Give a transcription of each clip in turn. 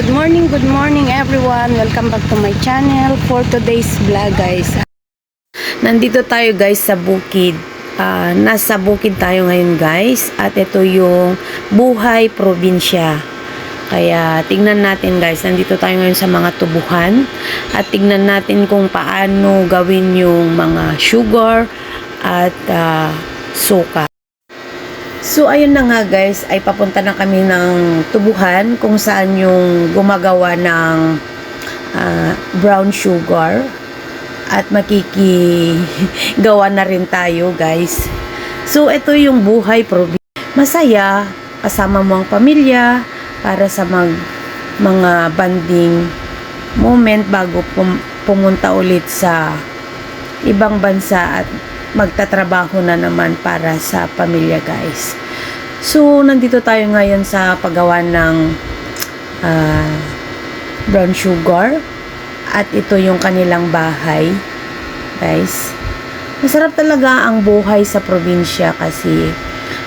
Good morning, good morning everyone. Welcome back to my channel for today's vlog guys. Nandito tayo guys sa bukid. Ah, nasa bukid tayo ngayon guys at ito yung buhay probinsya. Kaya tingnan natin guys, nandito tayo ngayon sa mga tubuhan at tingnan natin kung paano gawin yung mga sugar at ah, suka. So, ayun na nga guys, ay papunta na kami ng tubuhan kung saan yung gumagawa ng ah, brown sugar at makikigawa na rin tayo guys. So, ito yung buhay probi. Masaya, kasama mo ang pamilya para sa mag, mga banding moment bago pum- pumunta ulit sa ibang bansa at magtatrabaho na naman para sa pamilya guys. So, nandito tayo ngayon sa paggawa ng ah, brown sugar at ito yung kanilang bahay guys. Masarap talaga ang buhay sa probinsya kasi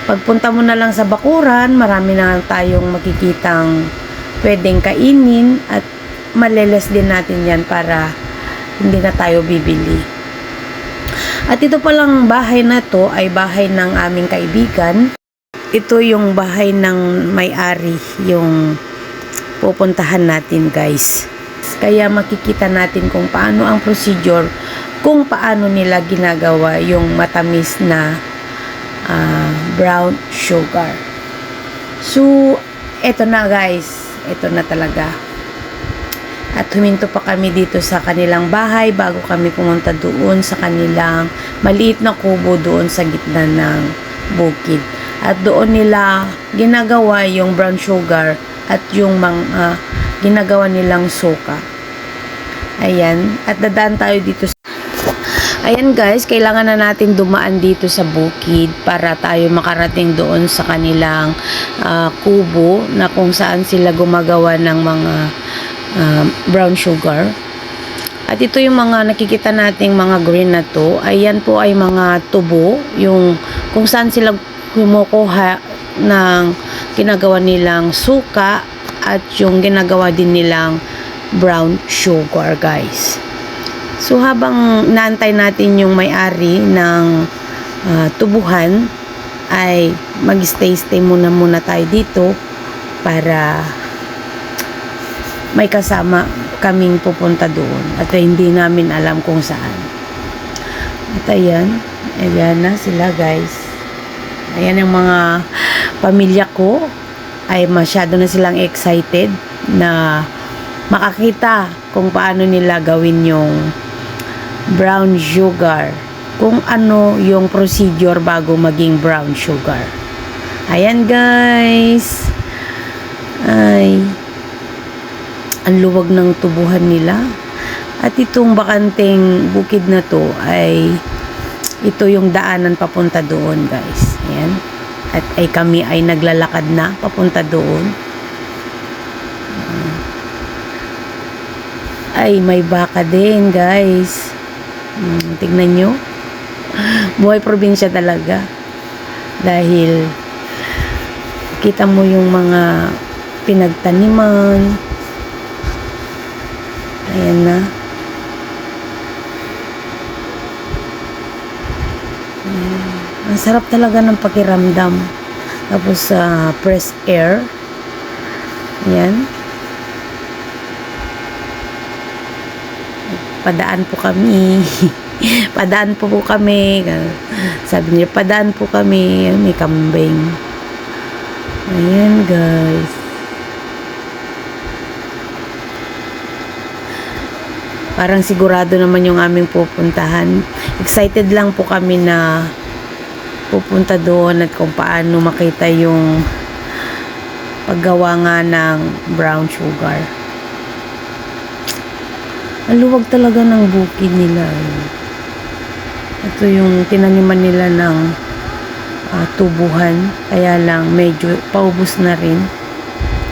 pagpunta mo na lang sa bakuran, marami na tayong makikitang pwedeng kainin at maleles din natin yan para hindi na tayo bibili. At ito palang bahay na to ay bahay ng aming kaibigan. Ito yung bahay ng may-ari, yung pupuntahan natin guys. Kaya makikita natin kung paano ang procedure, kung paano nila ginagawa yung matamis na ah, brown sugar. So, eto na guys. Ito na talaga. At huminto pa kami dito sa kanilang bahay bago kami pumunta doon sa kanilang maliit na kubo doon sa gitna ng bukid. At doon nila ginagawa yung brown sugar at yung mga ginagawa nilang suka. Ayan. At dadaan tayo dito sa Ayan guys, kailangan na natin dumaan dito sa bukid para tayo makarating doon sa kanilang ah, kubo na kung saan sila gumagawa ng mga ah, brown sugar. At ito yung mga nakikita nating mga green na to. Ayan po ay mga tubo, yung kung saan sila kumukuha ng ginagawa nilang suka at yung ginagawa din nilang brown sugar guys. So habang naantay natin yung may-ari ng ah, tubuhan ay mag-stay-stay muna muna tayo dito para may kasama kaming pupunta doon at hindi namin alam kung saan. At ayan, ayan na sila guys. Ayan ang mga pamilya ko ay masyado na silang excited na makakita kung paano nila gawin yung brown sugar. Kung ano yung procedure bago maging brown sugar. Ayan guys. Ay, ang luwag ng tubuhan nila. At itong bakanteng bukid na to ay ito yung daanan papunta doon guys. Ayan. At ay kami ay naglalakad na papunta doon. Ay, may baka din, guys. Hmm, tignan nyo. Buhay probinsya talaga. Dahil kita mo yung mga pinagtaniman. Ayan na. Ang sarap talaga ng pakiramdam. Tapos sa fresh air. Ayan. padaan po kami. padaan po po kami. Sabi niya, padaan po kami. May kambing. Ayan, guys. Parang sigurado naman yung aming pupuntahan. Excited lang po kami na pupunta doon at kung paano makita yung paggawa nga ng brown sugar. Ang luwag talaga ng bukid nila. eh. Ito yung tinaniman nila ng ah, tubuhan. Kaya lang medyo paubos na rin.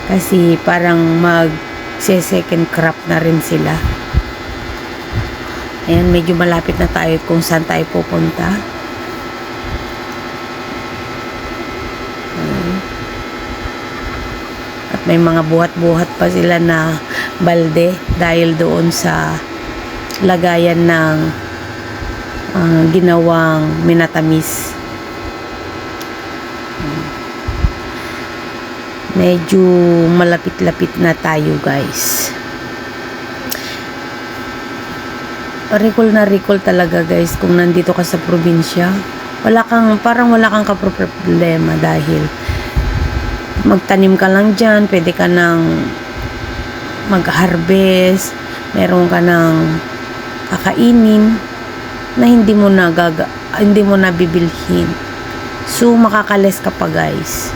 Kasi parang mag second crop na rin sila. Ayan, medyo malapit na tayo kung saan tayo pupunta. Ayan. At may mga buhat-buhat pa sila na balde dahil doon sa lagayan ng ah, ginawang minatamis. Medyo malapit-lapit na tayo guys. recall na recall talaga guys kung nandito ka sa probinsya wala kang parang wala kang kaproblema dahil magtanim ka lang dyan pwede ka nang mag-harvest meron ka nang kakainin na hindi mo na gaga, hindi mo na bibilhin. So makakales ka pa guys.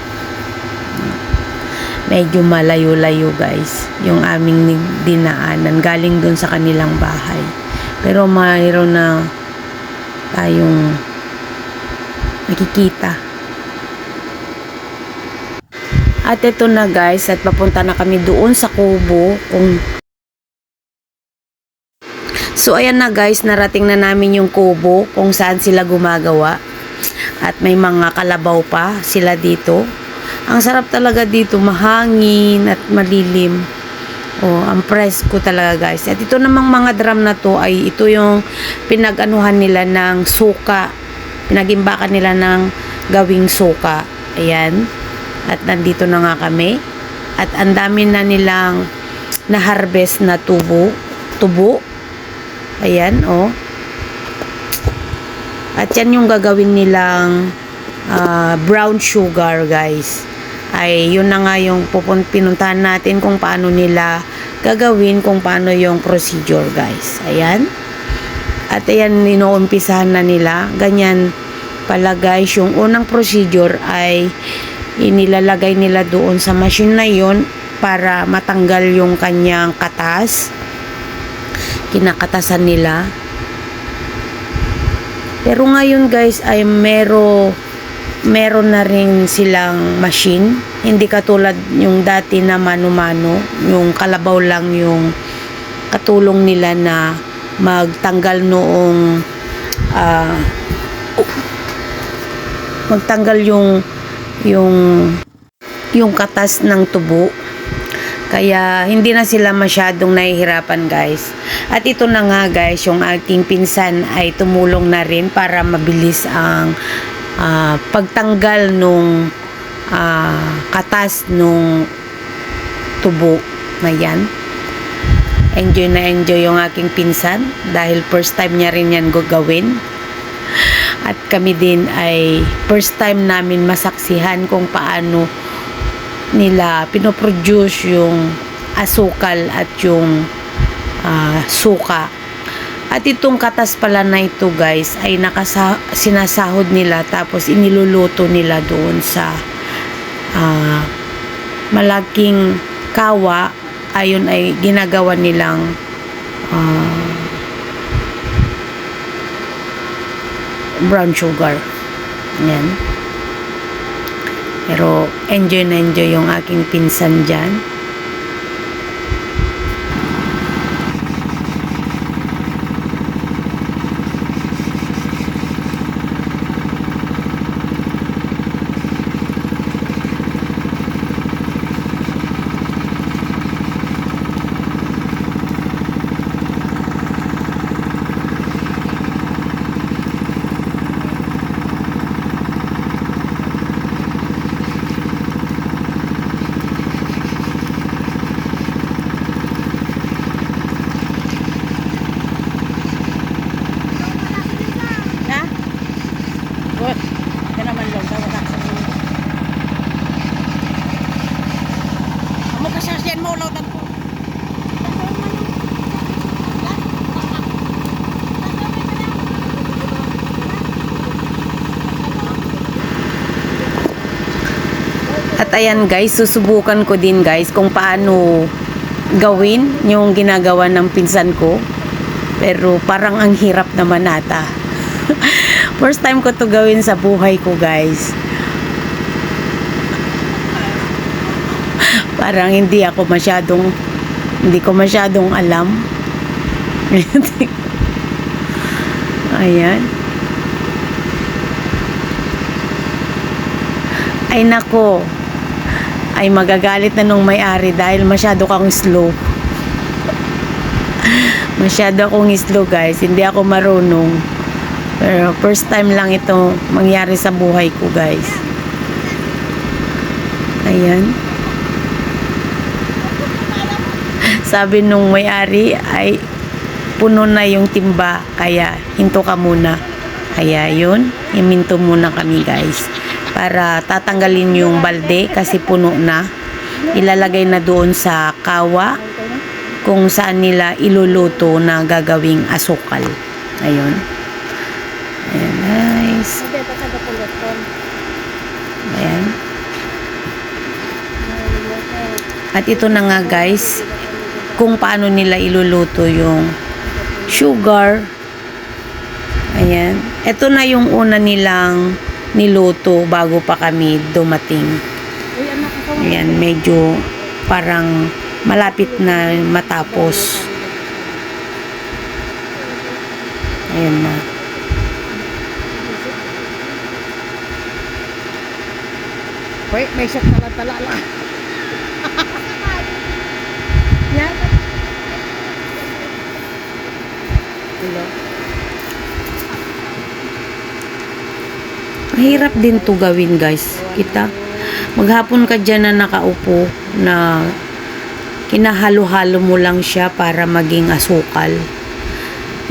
Medyo malayo-layo guys yung aming dinaanan galing dun sa kanilang bahay. Pero mayroon na tayong nakikita at ito na guys at papunta na kami doon sa kubo kung So ayan na guys, narating na namin yung kubo kung saan sila gumagawa. At may mga kalabaw pa sila dito. Ang sarap talaga dito, mahangin at malilim. Oh, ang presko talaga guys. At ito namang mga drum na to ay ito yung pinag-anuhan nila ng suka. Pinagimbakan nila ng gawing suka. Ayan. At nandito na nga kami. At ang dami na nilang na-harvest na tubo. Tubo. Ayan, oh. At yan yung gagawin nilang ah, brown sugar, guys. Ay, yun na nga yung pinuntahan natin kung paano nila gagawin, kung paano yung procedure, guys. Ayan. At ayan, inuumpisahan na nila. Ganyan pala, guys. Yung unang procedure ay inilalagay nila doon sa machine na yun para matanggal yung kanyang katas kinakatasan nila. Pero ngayon guys ay mero meron na rin silang machine. Hindi katulad yung dati na mano-mano, yung kalabaw lang yung katulong nila na magtanggal noong ah, magtanggal yung yung yung katas ng tubo. Kaya hindi na sila masyadong nahihirapan guys. At ito na nga guys, yung aking pinsan ay tumulong na rin para mabilis ang ah, pagtanggal nung ah, katas nung tubo na yan. Enjoy na enjoy yung aking pinsan dahil first time niya rin yan gagawin. At kami din ay first time namin masaksihan kung paano nila pinoproduce yung asukal at yung ah, suka. At itong katas pala na ito guys ay nakasa sinasahod nila tapos iniluluto nila doon sa ah, malaking kawa ayon ay ginagawa nilang ah, brown sugar. Yan. Pero enjoy na enjoy yung aking pinsan dyan. Ha? Good. Yan naman lang. Tawag ka sa mga. Amo ka siya siyan mo, lautan ko. At ayan guys, susubukan ko din guys kung paano gawin yung ginagawa ng pinsan ko. Pero parang ang hirap naman nata. First time ko to gawin sa buhay ko, guys. Parang hindi ako masyadong hindi ko masyadong alam. Ayan. Ay nako. Ay magagalit na nung may-ari dahil masyado kang slow. masyado akong slow guys. Hindi ako marunong. Pero first time lang ito mangyari sa buhay ko guys. Ayan. Sabi nung may-ari ay puno na yung timba kaya hinto ka muna. Kaya yun, iminto muna kami guys. Para tatanggalin yung balde kasi puno na. Ilalagay na doon sa kawa kung saan nila iluluto na gagawing asukal. Ayun. Ayan guys. Ayan. At ito na nga guys, kung paano nila iluluto yung sugar. Ayan. Ito na yung una nilang niluto bago pa kami dumating. Ayan, medyo parang malapit na matapos. Ayan na. Hoy, may siyak tala-tala lang. Yan. Hello. Mahirap din to gawin guys. Kita. Maghapon ka dyan na nakaupo na kinahalo-halo mo lang siya para maging asukal.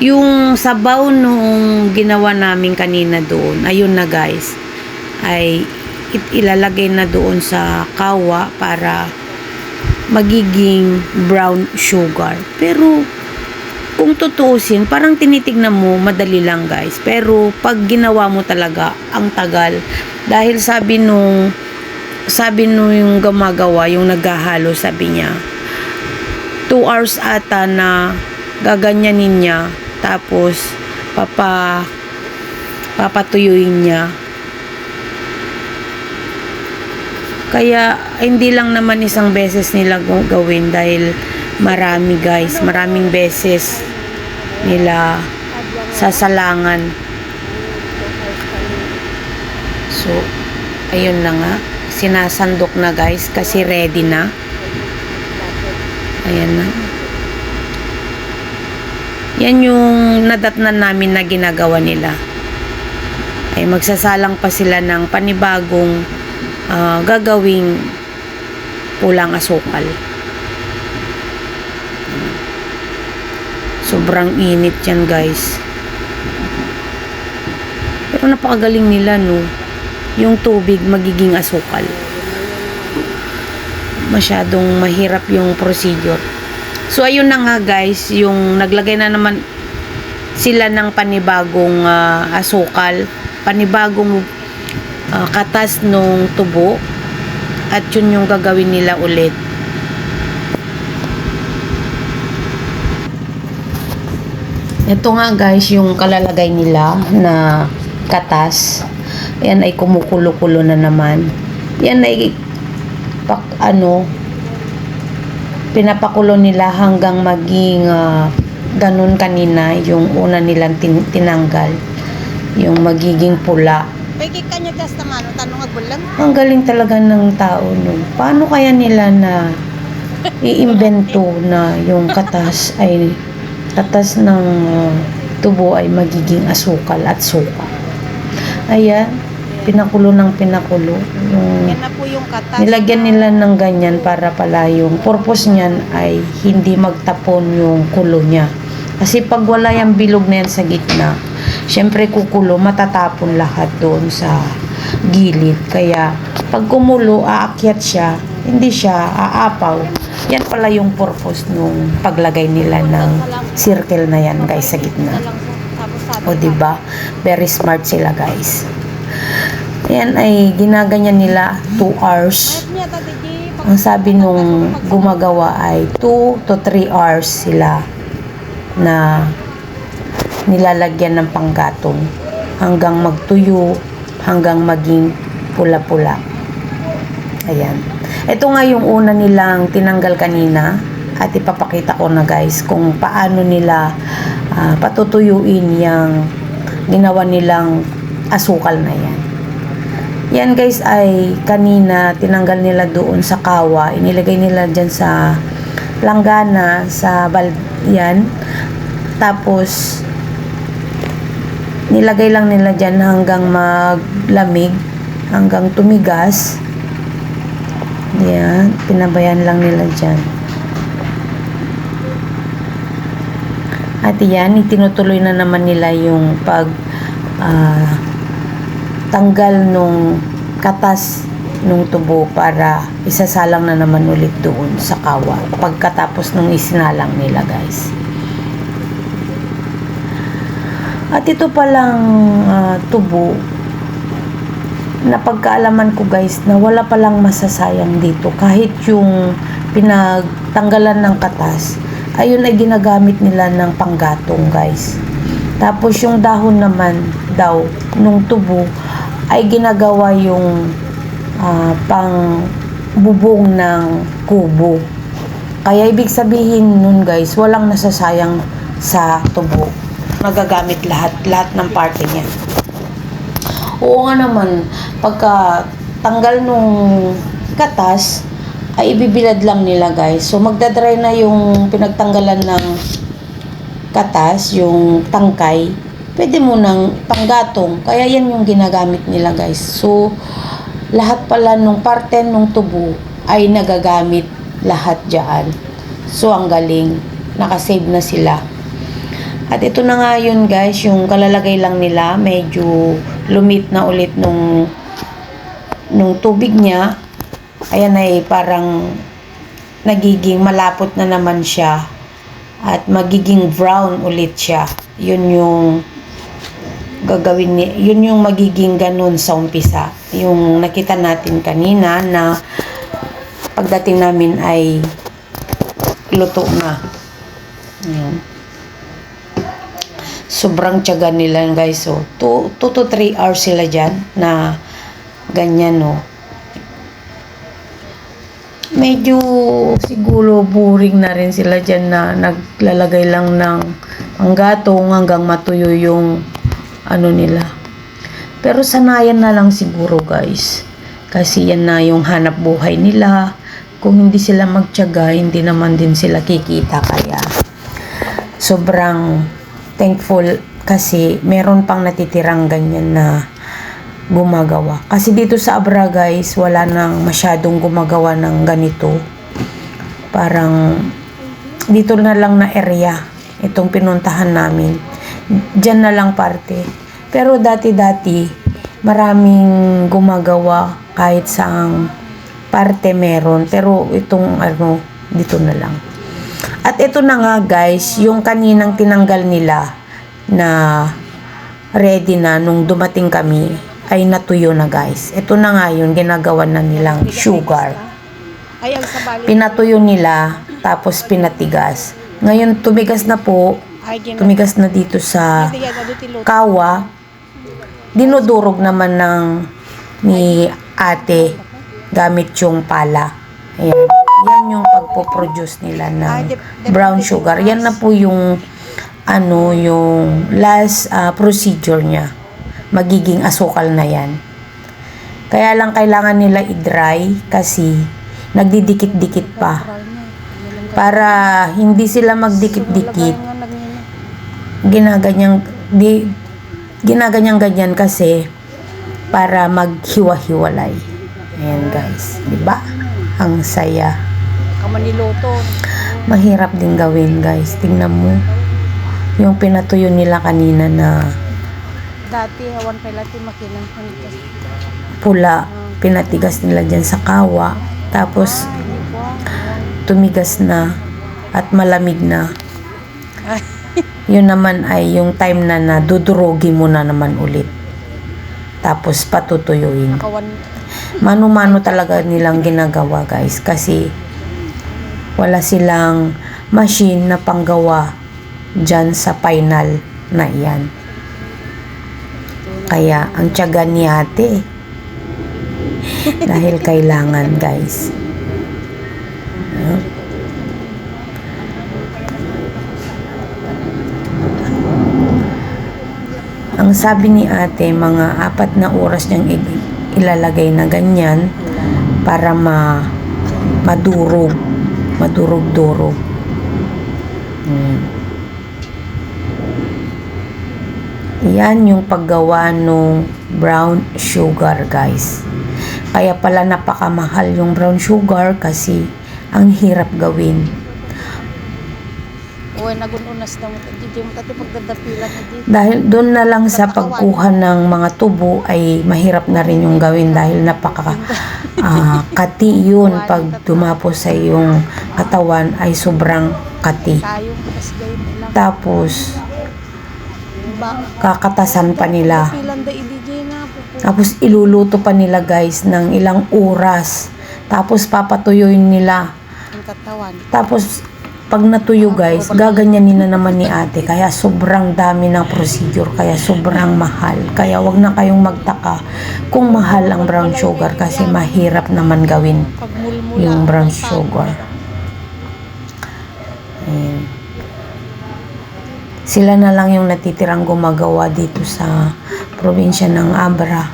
Yung sabaw nung ginawa namin kanina doon, ayun na guys, ay ilalagay na doon sa kawa para magiging brown sugar. Pero kung tutuusin, parang tinitignan mo, madali lang guys. Pero pag ginawa mo talaga, ang tagal. Dahil sabi nung, sabi nung yung gumagawa, yung naghahalo, sabi niya, 2 hours ata na gaganyanin niya. Tapos, papa, papatuyuin niya. Kaya, hindi lang naman isang beses nila gawin dahil marami guys, maraming beses nila sasalangan. So, ayun na nga. Sinasandok na guys kasi ready na. Ayan na. Yan yung nadatnan namin na ginagawa nila. Ay magsasalang pa sila ng panibagong ah, gagawing pulang asukal. Sobrang init yan guys. Pero napakagaling nila no. Yung tubig magiging asukal. Masyadong mahirap yung procedure. So ayun na nga guys, yung naglagay na naman sila ng panibagong ah, asukal, panibagong ah, katas nung tubo at yun yung gagawin nila ulit. Ito nga guys, yung kalalagay nila na katas. Yan ay kumukulo-kulo na naman. Yan ay pak, ano pinapakulo nila hanggang maging ah, ganun kanina yung una nilang tin- tinanggal. Yung magiging pula. Pwede ka niya gas naman, tanong agbulan. Ang galing talaga ng tao nun. Paano kaya nila na iimbento na yung katas ay katas ng tubo ay magiging asukal at suka. Ayan, pinakulo ng pinakulo. Yung Yan na po yung katas. nilagyan nila ng ganyan para pala yung purpose niyan ay hindi magtapon yung kulo niya. Kasi pag wala yung bilog na yan sa gitna, syempre kukulo, matatapon lahat doon sa gilid. Kaya pag kumulo, aakyat siya, hindi siya aapaw. Yan pala yung purpose nung paglagay nila ng circle na yan guys sa gitna. O ba? Very smart sila guys. Yan ay ginaganyan nila 2 hours. Ang sabi nung gumagawa ay 2 to 3 hours sila na nilalagyan ng panggatong. hanggang magtuyo, hanggang maging pula-pula. Ayan. Ito nga yung una nilang tinanggal kanina at ipapakita ko na guys kung paano nila ah, patutuyuin yung ginawa nilang asukal na yan. Yan guys ay kanina tinanggal nila doon sa kawa, inilagay nila dyan sa langgana, sa bal yan. Tapos nilagay lang nila dyan hanggang maglamig, hanggang tumigas. Yan, pinabayan lang nila dyan. At yan, itinutuloy na naman nila yung pag ah, tanggal nung katas nung tubo para isasalang na naman ulit doon sa kawa pagkatapos nung isinalang nila guys. At ito palang ah, tubo na pagkaalaman ko guys na wala palang masasayang dito. Kahit yung pinagtanggalan ng katas ayun ay ginagamit nila ng panggatong guys. Tapos yung dahon naman daw nung tubo ay ginagawa yung ah, pang bubong ng kubo. Kaya ibig sabihin nun guys walang nasasayang sa tubo. Magagamit lahat lahat ng parte niya Oo nga naman, pagka tanggal nung katas, ay ibibilad lang nila guys. So magdadry na yung pinagtanggalan ng katas, yung tangkay. Pwede mo nang panggatong. Kaya yan yung ginagamit nila guys. So lahat pala nung parte nung tubo ay nagagamit lahat dyan. So ang galing, nakasave na sila. At ito na nga yun guys, yung kalalagay lang nila, medyo lumit na ulit nung nung tubig niya. Ayan ay parang nagiging malapot na naman siya at magiging brown ulit siya. Yun yung gagawin ni yun yung magiging ganun sa umpisa. Yung nakita natin kanina na pagdating namin ay luto na. Ayan sobrang tiyaga nila guys so 2 to 3 hours sila dyan na ganyan no medyo siguro boring na rin sila dyan na naglalagay lang ng panggatong hanggang matuyo yung ano nila. Pero sanayan na lang siguro guys. Kasi yan na yung hanap buhay nila. Kung hindi sila magtiyaga hindi naman din sila kikita. Kaya sobrang thankful kasi meron pang natitirang ganyan na gumagawa. Kasi dito sa Abra guys, wala nang masyadong gumagawa ng ganito. Parang dito na lang na area itong pinuntahan namin. Diyan na lang parte. Pero dati-dati maraming gumagawa kahit saang parte meron. Pero itong ano, dito na lang. At ito na nga guys, yung kaninang tinanggal nila na ready na nung dumating kami ay natuyo na guys. Ito na nga yun, ginagawa na nilang sugar. Pinatuyo nila, tapos pinatigas. Ngayon, tumigas na po, tumigas na dito sa kawa. Dinudurog naman ng ni ate gamit yung pala. Ayan. Yan yung pagpo-produce nila ng brown sugar. Yan na po yung ano yung last ah, procedure niya. Magiging asukal na yan. Kaya lang kailangan nila i-dry kasi nagdidikit-dikit pa. Para hindi sila magdikit-dikit ginaganyang di ginaganyang ganyan kasi para maghiwa-hiwalay. Ayan guys, 'di ba? Ang saya. Kamaniloto. Mahirap din gawin, guys. Tingnan mo. Yung pinatuyo nila kanina na Dati, hawan pa lati makinang pula, pinatigas nila dyan sa kawa. Tapos tumigas na at malamig na. Yun naman ay yung time na na dudurogi mo na naman ulit. Tapos patutuyuin. Mano-mano talaga nilang ginagawa guys kasi wala silang machine na panggawa dyan sa final na iyan Kaya ang tiyaga ni ate. Dahil kailangan guys. Ang sabi ni ate, mga apat na oras niyang ilalagay na ganyan para ma madurog. Madurog-durog. Hmm. Yan yung paggawa ng brown sugar, guys. Kaya pala napakamahal yung brown sugar kasi ang hirap gawin. Uy, nagununas na mo. Hindi mo kati pagdadapilan. Dahil doon na lang sa pagkuha ng mga tubo ay mahirap na rin yung gawin dahil napaka ah, kati yun pag dumapos sa iyong katawan ay sobrang kati. Tapos kakatasan pa nila. Tapos iluluto pa nila guys ng ilang oras. Tapos papatuyuin nila. Tapos pag natuyo guys, gaganyanin na naman ni ate. Kaya sobrang dami ng procedure. Kaya sobrang mahal. Kaya wag na kayong magtaka kung mahal ang brown sugar kasi mahirap naman gawin yung brown sugar. Ayan. Sila na lang yung natitirang gumagawa dito sa probinsya ng Abra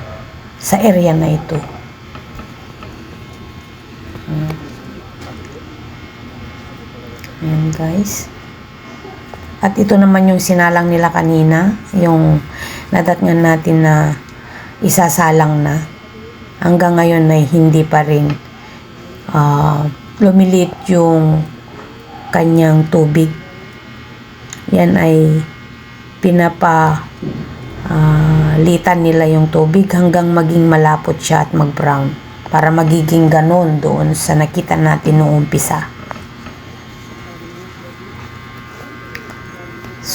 sa area na ito. Ayan guys. At ito naman yung sinalang nila kanina, yung nadatngan natin na isasalang na. Hanggang ngayon ay hindi pa rin ah, lumilit yung kanyang tubig. Yan ay pinapa ah, litan nila yung tubig hanggang maging malapot siya at mag-brown para magiging ganon doon sa nakita natin noong umpisa.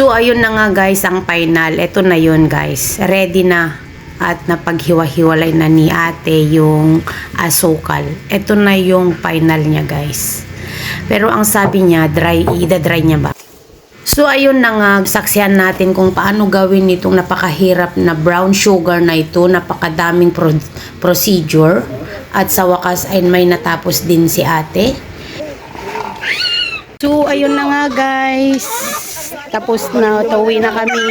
So, ayun na nga guys, ang final. Ito na yun guys. Ready na. At napaghiwa-hiwalay na ni ate yung asukal. Ito na yung final niya guys. Pero ang sabi niya, dry, ida-dry niya ba? So, ayun na nga, saksihan natin kung paano gawin itong napakahirap na brown sugar na ito, napakadaming pro- procedure. At sa wakas ay may natapos din si ate. So, ayun na nga guys. Tapos na, tauwi na kami.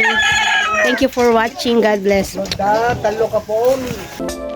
Thank you for watching. God bless. Talo ka po.